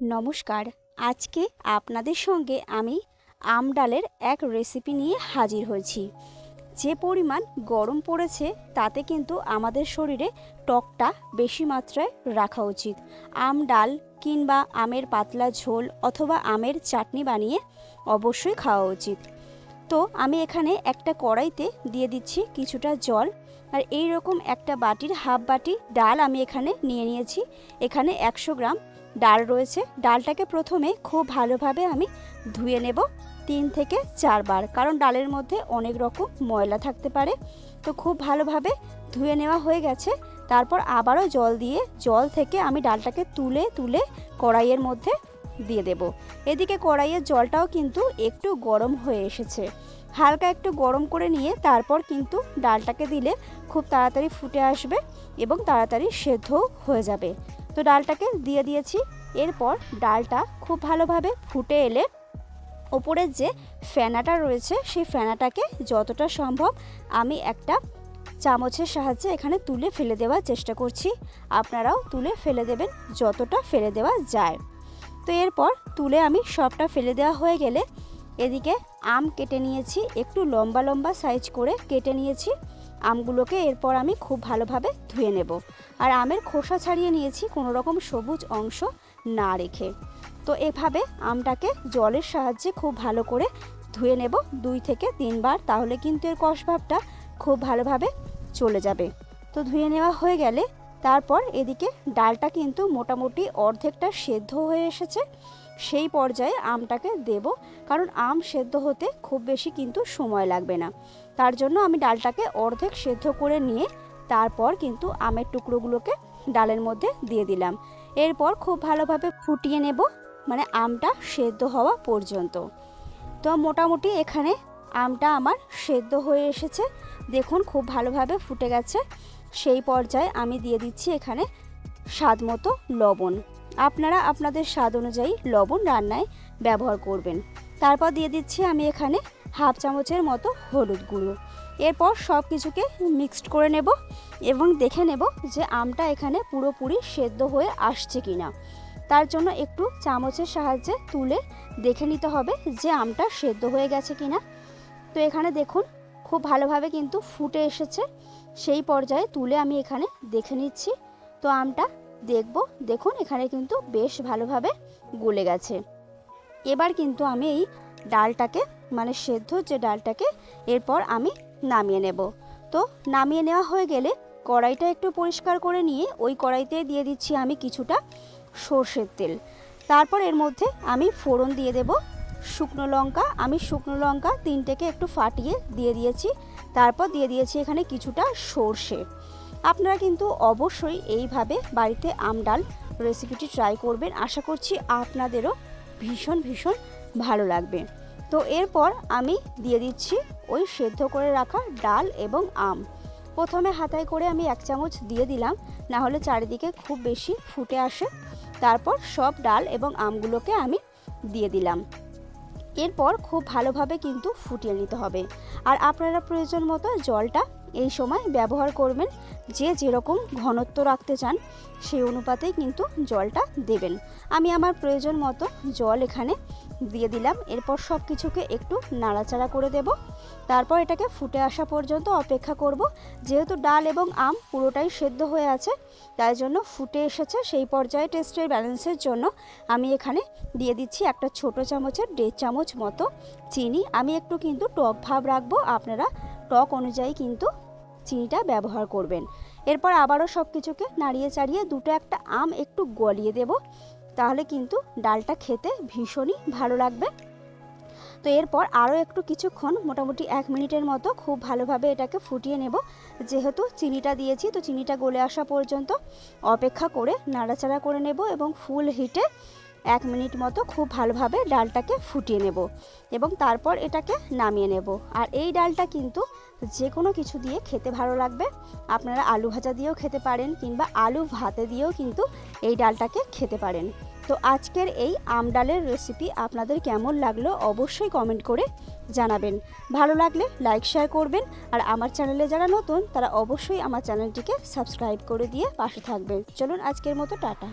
নমস্কার, আজকে আপনাদের সঙ্গে আমি আম ডালের এক রেসিপি নিয়ে হাজির হয়েছি। যে পরিমাণ গরম পড়েছে তাতে কিন্তু আমাদের শরীরে টকটা বেশি মাত্রায় রাখা উচিত। আম ডাল কিংবা আমের পাতলা ঝোল অথবা আমের চাটনি বানিয়ে অবশ্যই খাওয়া উচিত। তো আমি এখানে একটা কড়াইতে দিয়ে দিচ্ছি কিছুটা জল আর এই রকম একটা বাটির হাফ বাটি ডাল আমি এখানে নিয়ে নিয়েছি। এখানে একশো গ্রাম ডাল রয়েছে। ডালটাকে প্রথমে খুব ভালোভাবে আমি ধুয়ে নেব তিন থেকে চারবার, কারণ ডালের মধ্যে অনেক রকম ময়লা থাকতে পারে। তো খুব ভালোভাবে ধুয়ে নেওয়া হয়ে গেছে। তারপর আবারও জল দিয়ে, জল থেকে আমি ডালটাকে তুলে তুলে কড়াইয়ের মধ্যে দিয়ে দেব। এদিকে কড়াইয়ের জলটাও কিন্তু একটু গরম হয়ে এসেছে। হালকা একটু গরম করে নিয়ে তারপর কিন্তু ডালটাকে দিলে খুব তাড়াতাড়ি ফুটে আসবে এবং তাড়াতাড়ি সেদ্ধও হয়ে যাবে। তো ডালটাকে দিয়ে দিয়েছি। এরপর ডালটা খুব ভালোভাবে ফুটে এলে ওপরের যে ফেনাটা রয়েছে, সেই ফেনাটাকে যতটা সম্ভব আমি একটা চামচের সাহায্যে এখানে তুলে ফেলে দেওয়ার চেষ্টা করছি। আপনারাও তুলে ফেলে দেবেন যতটা ফেলে দেওয়া যায়। তো এরপর তুলে আমি সবটা ফেলে দেওয়া হয়ে গেলে এদিকে আম কেটে নিয়েছি, একটু লম্বা লম্বা সাইজ করে কেটে নিয়েছি। আমগুলোকে এরপর আমি খুব ভালোভাবে ধুয়ে নেব। আর আমের খোসা ছাড়িয়ে নিয়েছি কোনো রকম সবুজ অংশ না রেখে। তো এভাবে আমটাকে জলের সাহায্যে খুব ভালো করে ধুয়ে নেব দুই থেকে তিনবার, তাহলে কিন্তু এর কষভাবটা খুব ভালোভাবে চলে যাবে। তো ধুয়ে নেওয়া হয়ে গেলে তারপর এদিকে ডালটা কিন্তু মোটামুটি অর্ধেকটা সেদ্ধ হয়ে এসেছে। সেই পর্যায়ে আমটাকে দেব, কারণ আম সেদ্ধ হতে খুব বেশি কিন্তু সময় লাগবে না। তার জন্য আমি ডালটাকে অর্ধেক সেদ্ধ করে নিয়ে তারপর কিন্তু আমের টুকরোগুলোকে ডালের মধ্যে দিয়ে দিলাম। এরপর খুব ভালোভাবে ফুটিয়ে নেব মানে আমটা সেদ্ধ হওয়া পর্যন্ত। তো মোটামুটি এখানে আমটা আমার সেদ্ধ হয়ে এসেছে। দেখুন, খুব ভালোভাবে ফুটে গেছে। সেই পর্যায়ে আমি দিয়ে দিচ্ছি এখানে স্বাদ মতো লবণ। আপনারা আপনাদের স্বাদ অনুযায়ী লবণ রান্নায় ব্যবহার করবেন। তারপর দিয়ে দিচ্ছি আমি এখানে হাফ চামচের মতো হলুদ গুঁড়ো। এরপর সব কিছুকে মিক্সড করে নেব এবং দেখে নেব যে আমটা এখানে পুরোপুরি সেদ্ধ হয়ে আসছে কি না তার জন্য একটু চামচের সাহায্যে তুলে দেখে নিতে হবে যে আমটা সেদ্ধ হয়ে গেছে কি না তো এখানে দেখুন, খুব ভালোভাবে কিন্তু ফুটে এসেছে। সেই পর্যায়ে তুলে আমি এখানে দেখে নিচ্ছি। তো আমটা দেখব। দেখুন, এখানে কিন্তু বেশ ভালোভাবে গলে গেছে। এবার কিন্তু আমি এই ডালটাকে মানে সেদ্ধ যে ডালটাকে, এরপর আমি নামিয়ে নেব। তো নামিয়ে নেওয়া হয়ে গেলে কড়াইটা একটু পরিষ্কার করে নিয়ে ওই কড়াইতে দিয়ে দিচ্ছি আমি কিছুটা সর্ষের তেল। তারপর এর মধ্যে আমি ফোড়ন দিয়ে দেব। শুকনো লঙ্কা, আমি শুকনো লঙ্কা তিনটেকে একটু ফাটিয়ে দিয়ে দিয়েছি। তারপর দিয়ে দিয়েছি এখানে কিছুটা সর্ষে। আপনারা কিন্তু অবশ্যই এইভাবে বাড়িতে আম ডাল রেসিপিটি ট্রাই করবেন। আশা করছি আপনাদেরও ভীষণ ভীষণ ভালো লাগবে। তো এরপর আমি দিয়ে দিচ্ছি ওই সেদ্ধ করে রাখা ডাল এবং আম। প্রথমে হাতায় করে আমি এক চামচ দিয়ে দিলাম, না হলে চারিদিকে খুব বেশি ফুটে আসে। তারপর সব ডাল এবং আমগুলোকে আমি দিয়ে দিলাম। এরপর খুব ভালোভাবে কিন্তু ফুটিয়ে নিতে হবে। আর আপনারা প্রয়োজন মতো জলটা এই সময় ব্যবহার করবেন যে যেরকম ঘনত্ব রাখতে চান, সেই অনুপাতেই কিন্তু জলটা দেবেন। আমি আমার প্রয়োজন মতো জল এখানে দিয়ে দিলাম। এরপর সব কিছুকে একটু নাড়াচাড়া করে দেব। তারপর এটাকে ফুটে আসা পর্যন্ত অপেক্ষা করব। যেহেতু ডাল এবং আম পুরোটাই সেদ্ধ হয়ে আছে, তাই জন্য ফুটে এসেছে সেই পর্যায়ে টেস্টের ব্যালেন্সের জন্য আমি এখানে দিয়ে দিচ্ছি একটা ছোট চামচের দেড় চামচ মতো চিনি। আমি একটু কিন্তু টক ভাব রাখব। আপনারা টক অনুযায়ী কিন্তু চিনিটা ব্যবহার করবেন। এরপর আবারও সব কিছুকে নাড়িয়ে চাড়িয়ে দুটো একটা আম একটু গলিয়ে দেব। তাহলে কিন্তু ডালটা খেতে ভীষণই ভালো লাগবে। তো এরপর আরও একটু কিছুক্ষণ, মোটামুটি এক মিনিটের মতো খুব ভালোভাবে এটাকে ফুটিয়ে নেব। যেহেতু চিনিটা দিয়েছি, তো চিনিটা গলে আসা পর্যন্ত অপেক্ষা করে নাড়াচাড়া করে নেব এবং ফুল হিটে এক মিনিট মতো খুব ভালোভাবে ডালটাকে ফুটিয়ে নেব এবং তারপর এটাকে নামিয়ে নেব। আর এই ডালটা কিন্তু যে কোনো কিছু দিয়ে খেতে ভালো লাগবে। আপনারা আলু ভাজা দিয়েও খেতে পারেন কিংবা আলু ভাতে দিয়েও কিন্তু এই ডালটাকে খেতে পারেন। তো আজকের এই আম ডালের রেসিপি আপনাদের কেমন লাগল অবশ্যই কমেন্ট করে জানাবেন। ভালো লাগলে লাইক শেয়ার করবেন আর আমার চ্যানেলে যারা নতুন তারা অবশ্যই আমার চ্যানেলটিকে সাবস্ক্রাইব করে দিয়ে পাশে থাকবেন। চলুন আজকের মতো টাটা।